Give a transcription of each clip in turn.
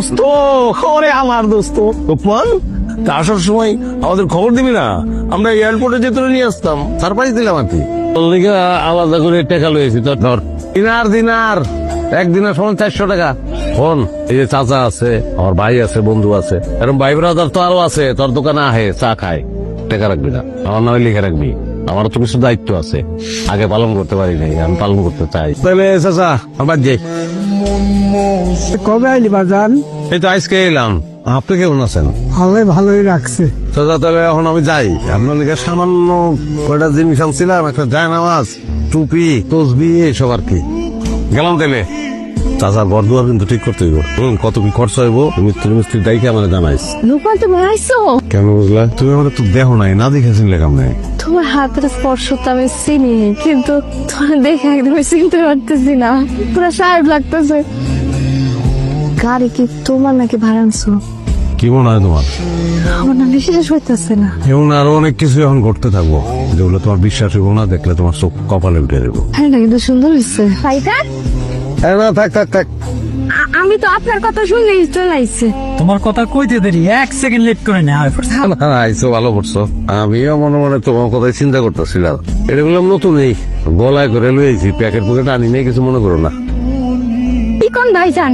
দোস্ত। খবরে আমার দোস্ত। লোকমান তা আসার সময় আমাদের খবর দিবি না? আমরা এয়ারপোর্টে যেতে নিয়ে আসতাম। সারপ্রাইজ দিলাম আর কি। তোর আলাদা করে টাকা লয়েছি তোর ধর। দিনার দিনার। এক দিনের সময় চারশো টাকা। ফোন? এই যে চাচা আছে আমার ভাই আছে বন্ধু আছে। এরকম ভাই ব্রাদার তো আরও আছে তোর দোকানে আহে চা খায়। টাকা রাখবি না। আমার নামে লিখে রাখবি। আমার তো কিছু দায়িত্ব আছে। আগে পালন করতে পারি নাই আমি পালন করতে চাই। তাহলে চাচা আমার যাই। কবে আইলি বাজান? এই তো আজকে এলাম। আপনি কেমন আছেন? ভালোই ভালোই রাখছে চাচা তাহলে এখন আমি যাই। আপনার সামান্য কয়টা জিনিস আনছিলাম একটা জায়নামাজ টুপি তসবি এসব আর কি। গেলাম তাহলে। চাচার ঘর দুয়ার কিন্তু ঠিক করতে হইব। হুম, কত কি খরচ হইব? মিস্ত্রি মিস্ত্রি দায়িত্বে আমার জানাইস। লোকাল তুমি আইসো কেন বুঝলা? তুমি আমার তো দেখো নাই না দেখেছেন লেখাম নাই তোমার হাতের স্পর্শ তো আমি চিনি কিন্তু তোমার দেখে একদমই চিনতে পারতেছি না। পুরো সাহেব লাগতেছে। গাড়ি কি তোমার নাকি ভাড়া আনছো? কি মনে হয় তোমার? আমার না বিশ্বাস হইতেছে না। এবং আরও অনেক কিছু এখন ঘটতে থাকব। যেগুলো তোমার বিশ্বাস হইব না দেখলে তোমার চোখ কপালে উঠে দেবো হ্যাঁ না কিন্তু সুন্দর হয়েছে ভাইটা না থাক থাক থাক। আমি তো আপনার কথা শুনেই চলে আইছে। তোমার কথা কইতে দেরি, এক সেকেন্ড লেট করে নেওয়া হয় আইসো ভালো করছ আমিও মনে মনে তোমার কথাই চিন্তা করতেছিলাম। এটা বললাম নতুন এই গলায় করে লইছি প্যাকেট প্যাকেট আনি নাই, কিছু মনে করো না। কোন ভাইজান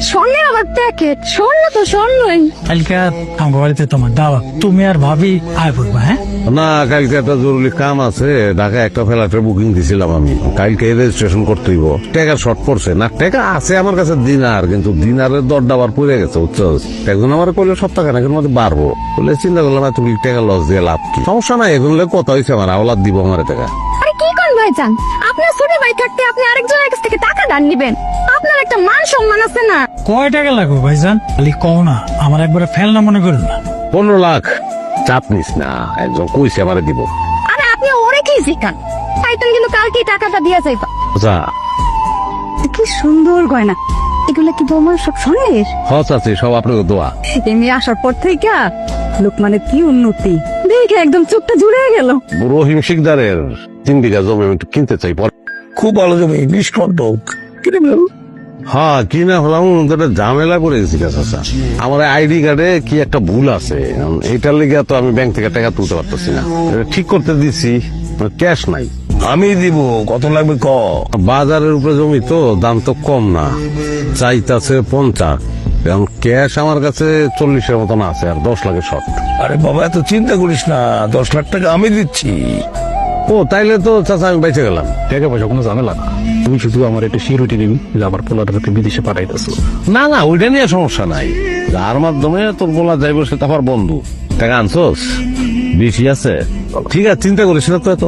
স্বর্ণের আবার প্যাকেট স্বর্ণ তো স্বর্ণই। কালকে আমার বাড়িতে তোমার দাওয়া তুমি আর ভাবি আয় পড়বা হ্যাঁ? না কালকে একটা জরুরি কাম আছে। ঢাকা একটা ফ্ল্যাটের বুকিং দিছিলাম আমি। কালকে রেজিস্ট্রেশন করতে হইব। টাকা শর্ট পড়ছে। না টাকা আছে আমার কাছে দিনার কিন্তু দিনারের দরটা আবার পড়ে গেছে বুঝছ? একজন আমার কইলে সপ্তাহ খানেকের মধ্যে বাড়বো। বলে চিন্তা করলাম এত টাকা লস দিয়ে লাভ কি? সমস্যা নাই এখন কথা হয়েছে আমার। আওলাদ দিব আমার টাকা। আরে কি কোন ভাইজান আপনার ছোট ভাই থাকতে আপনি আরেকজনের কাছ থেকে টাকা দান নিবেন। আপনার একটা মান সম্মান আছে না। কয় টাকা লাগবে ভাইজান? খালি কও না আমার একবারে ফেলনা মনে করুন না। পনেরো লাখ। চাপ নিস না একজন কইছে আমারে দিব। আরে আপনি ওরে কি শিখান? তাইতেন কিন্তু কালকে টাকাটা দিয়ে যাইবা। আচ্ছা। কি সুন্দর গয়না। এগুলো কি তোমার সব স্বর্ণের? হস আছে সব আপনার দোয়া। এমনি আসার পর থেকে লোক মানে কি উন্নতি। দেখে একদম চোখটা জুড়ে গেল। রহিম শিকদারের তিন বিঘা জমি আমি একটু কিনতে চাই খুব ভালো জমি নিষ্কণ্ঠ কিনে ফেল। হ্যাঁ কিনা হলাম একটা ঝামেলা করে চাচা। আমার আইডি কার্ডে কি একটা ভুল আছে? এইটার লিগে তো আমি ব্যাংক থেকে টাকা তুলতে পারতেছি না। ঠিক করতে দিছি ক্যাশ নাই। আমি দিব কত লাগবে ক? বাজারের উপরে জমি তো দাম তো কম না। চাইতাছে পঞ্চাশ। এখন ক্যাশ আমার কাছে চল্লিশের মতন আছে আর দশ লাখের শর্ট আরে বাবা এত চিন্তা করিস না দশ লাখ টাকা আমি দিচ্ছি। ও তাইলে তো চাচা আমি বেঁচে গেলাম। টাকা পয়সা কোনো ঝামেলা না। তুমি শুধু আমার একটা সিকিউরিটি দিবি যে আমার পোলাটাকে বিদেশে পাঠাইতেছো। না না ওইটা নিয়ে সমস্যা নাই। যার মাধ্যমে তোর পোলা যাইব সেটা আমার বন্ধু। টাকা আনছোস? বেশি আছে? ঠিক আছে চিন্তা করিস না তো এত।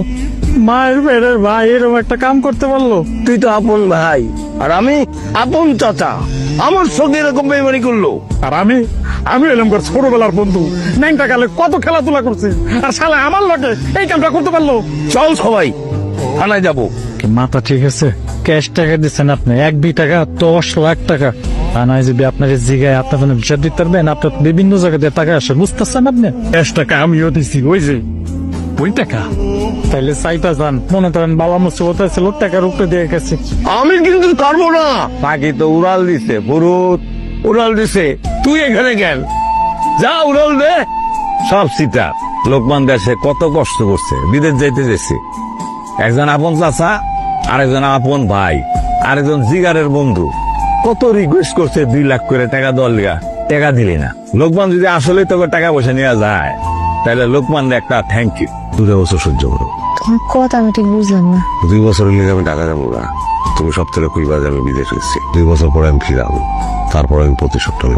মায়ের ভাই এরকম একটা কাম করতে পারল? তুই তো আপন ভাই। আর আমি আপন চাচা। আমার সঙ্গে এরকম বেমানি করল। আর আমি? আমি এলাম কর ছোটবেলার বন্ধু। ন্যাংটা কালে কত খেলাধুলা করছে। আর শালা আমার লগে এই কামটা করতে পারল। চল সবাই থানায় যাব। মাথা ঠিক আছে? ক্যাশ টাকা দিচ্ছেন আপনি? এক দুই টাকা দশ লাখ টাকা। তা নয় যদি আপনার জিগায় আপনার বিচার দিতে পারবেন আপনার বিভিন্ন জায়গা দিয়ে টাকা আসে বুঝতেছেন আপনি? ক্যাশ টাকা আমিও দিছি ওই যে। ওই টাকা? তাইলে চাইতা যান। মনে করেন বাবা মুসিবত ছিল টাকার উপরে দিয়ে গেছে। আমি কিন্তু পারব না। বাকি তো উড়াল দিছে পুরুত উড়াল দিছে। তুই এখানে গেল যা উড়াল দে। সব সিটা। লোকমান দেশে কত কষ্ট করছে বিদেশ যাইতে যেছে একজন আপন চাচা আরেকজন আপন ভাই আরেকজন জিগারের বন্ধু। কত রিকোয়েস্ট করছে দুই লাখ করে টাকা দল টাকা দিলি না। লোকমান যদি আসলে তোকে টাকা পয়সা নেওয়া যায়। তাহলে লোকমান একটা থ্যাংক ইউ দুটো বছর সহ্য করো। তোমার কথা আমি ঠিক বুঝলাম না। দুই বছর লিগে আমি টাকা যাব না তুমি সব থেকে খুলবা যাবে বিদেশ গেছি। দুই বছর পরে আমি ফিরাবো তারপর আমি প্রতি সপ্তাহে